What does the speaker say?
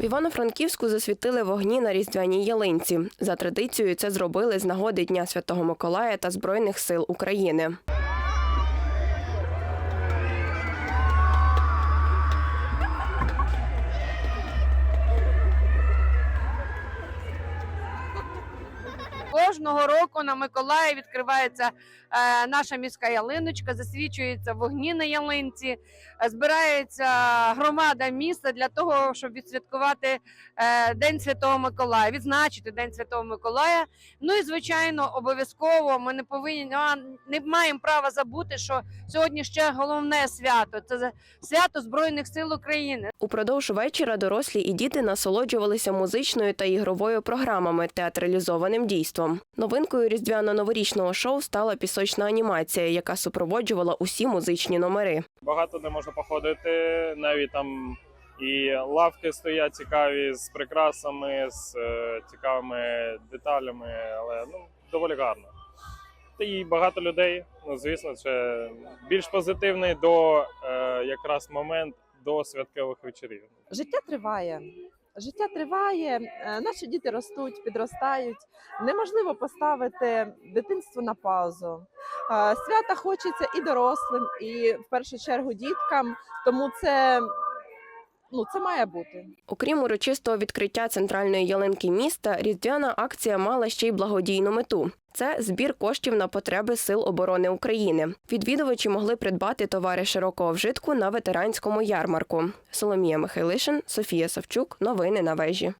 В Івано-Франківську засвітили вогні на різдвяній ялинці. За традицією це зробили з нагоди Дня Святого Миколая та Збройних сил України. Кожного року на Миколаї відкривається е, наша міська ялиночка, засвічуються вогні на ялинці, е, збирається громада міста для того, щоб відсвяткувати е, День Святого Миколая, відзначити День Святого Миколая. Ну і звичайно, обов'язково ми не повинні не маємо права забути, що сьогодні ще головне свято це свято Збройних сил України. Упродовж вечора дорослі і діти насолоджувалися музичною та ігровою програмами, театралізованим дійством. Новинкою різдвяно-новорічного шоу стала пісочна анімація, яка супроводжувала усі музичні номери. багато де можна походити, навіть там і лавки стоять цікаві з прикрасами, з е, цікавими деталями, але ну доволі гарно. Та і багато людей. Ну звісно, це більш позитивний до е, якраз момент до святкових вечорів. Життя триває. Життя триває, е, наші діти ростуть, підростають. Неможливо поставити дитинство на паузу. Е, Свята хочеться і дорослим, і в першу чергу діткам. Тому це, ну, це має бути. Окрім урочистого відкриття центральної ялинки міста, різдвяна акція мала ще й благодійну мету. Це збір коштів на потреби Сил оборони України. Відвідувачі могли придбати товари широкого вжитку на ветеранському ярмарку. Соломія Михайлишин, Софія Савчук. Новини на вежі.